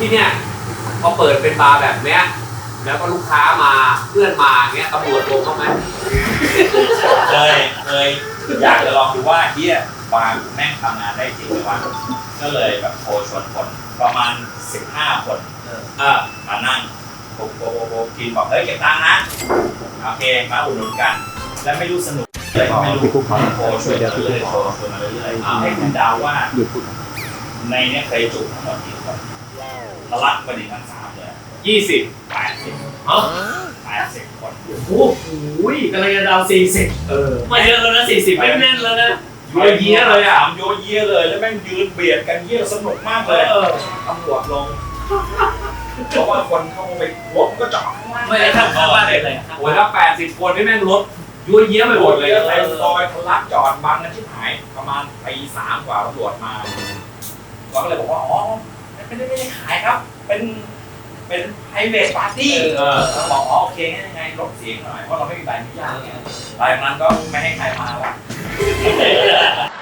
ที่เนี่ยพอเปิดเป็นบาร์แบบเนี้ยแล้วก็ลูกค้ามาเพื่อนมาเงี้ยตำรวจลงบ้างไหมเคยเคยอยากจะลองดูว่าเฮียบาร์แม่งทำงานได้จริงหรือวะก็เลยแบบโทรชวนคนประมาณ 15 คนเออมานั่งโบกโบกโบกโบกกินบอกเฮ้ยเก็บตังค์นะโอเคมาอุดหนุนกัน แล้วไม่รู้สนุกเลยไม่รู้โทรชวนมาเรื่อยๆโทรชวนมาเรื่อยๆให้คุณเดาวว่าในเนี้ยเคยจุทั้งหมดกี่คน ทะลักไปถึงทั้งสามเลยยี่สิบแปดสิบฮะแปดสิบคนโอ้โหกำลังจะดาวสี่สิบเออไม่เยอะแล้วนะสี่สิบไม่แน่นแล้วนะเยอะเยี้ยเลยอะถามโยเยียเลยแล้วแม่งยืนเบียดกันเยี่ยสนุกมากเอเลยอตำรวจลงเพราะว่าคนเข้าไปรถก็จอดข้างล่างไม่ไอ้ข้างข้างบ้านเป็นอะไรข้างโอ้ยถ้าแปดสิบคนนี่แม่งรถยั่วเยี้ยไปหมดเลยเต็เอมซออยทะลักจอดบังกันชิบหายประมาณปีสามกว่าตำรวจมาเราก็เลยบอกว่าอ๋อ ไม่ได้ไม่ได้ขายครับ เป็นเป็น private party เออเราบอกอ๋อโอเคงั้นยังไงลดเสียงหน่อยเพราะเราไม่มีใบอนุญาตไงหลังจากนั้นก็ไม่ให้ใครมาละ